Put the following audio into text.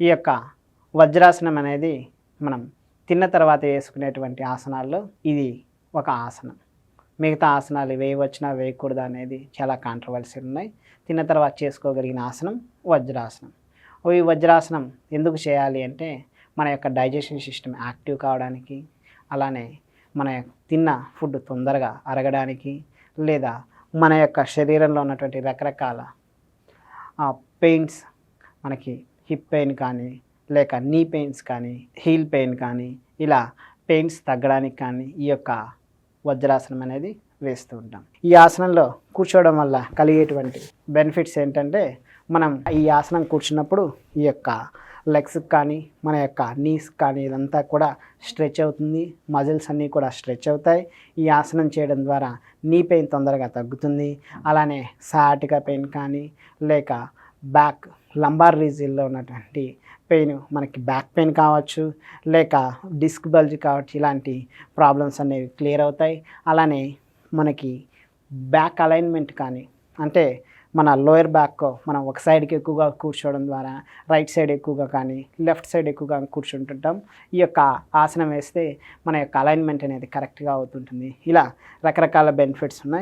ఈ యొక్క వజ్రాసనం అనేది మనం తిన్న తర్వాత వేసుకునేటువంటి ఆసనాల్లో ఇది ఒక ఆసనం. మిగతా ఆసనాలు వేయవచ్చినా వేయకూడదు అనేది చాలా కాంట్రవర్సీలు ఉన్నాయి. తిన్న తర్వాత చేసుకోగలిగిన ఆసనం వజ్రాసనం. ఈ వజ్రాసనం ఎందుకు చేయాలి అంటే మన యొక్క డైజెషన్ సిస్టమ్ యాక్టివ్ కావడానికి అలానే మన తిన్న ఫుడ్ తొందరగా అరగడానికి లేదా మన యొక్క శరీరంలో ఉన్నటువంటి రకరకాల పెయిన్స్ మనకి హిప్ పెయిన్ కానీ లేక నీ పెయిన్స్ కానీ హీల్ పెయిన్ కానీ ఇలా పెయిన్స్ తగ్గడానికి కానీ ఈ యొక్క వజ్రాసనం అనేది వేస్తూ ఉంటాం. ఈ ఆసనంలో కూర్చోవడం వల్ల కలిగేటువంటి బెనిఫిట్స్ ఏంటంటే మనం ఈ ఆసనం కూర్చున్నప్పుడు ఈ యొక్క లెగ్స్ కానీ మన యొక్క నీస్ కానీ ఇదంతా కూడా స్ట్రెచ్ అవుతుంది. మజిల్స్ అన్నీ కూడా స్ట్రెచ్ అవుతాయి. ఈ ఆసనం చేయడం ద్వారా నీ పెయిన్ తొందరగా తగ్గుతుంది. అలానే సాటిగా పెయిన్ కానీ లేక బ్యాక్ లంబార్ రీజియన్లో ఉన్నటువంటి పెయిన్ మనకి బ్యాక్ పెయిన్ కావచ్చు లేక డిస్క్ బల్జ్ కావచ్చు ఇలాంటి ప్రాబ్లమ్స్ అనేవి క్లియర్ అవుతాయి. అలానే మనకి బ్యాక్ అలైన్మెంట్ కానీ అంటే మన లోయర్ బ్యాక్ మనం ఒక సైడ్కి ఎక్కువగా కూర్చోవడం ద్వారా రైట్ సైడ్ ఎక్కువగా కానీ లెఫ్ట్ సైడ్ ఎక్కువగా కూర్చుంటుంటాం. ఈ యొక్క ఆసనం వేస్తే మన యొక్క అలైన్మెంట్ అనేది కరెక్ట్గా అవుతుంటుంది. ఇలా రకరకాల బెనిఫిట్స్ ఉన్నాయి.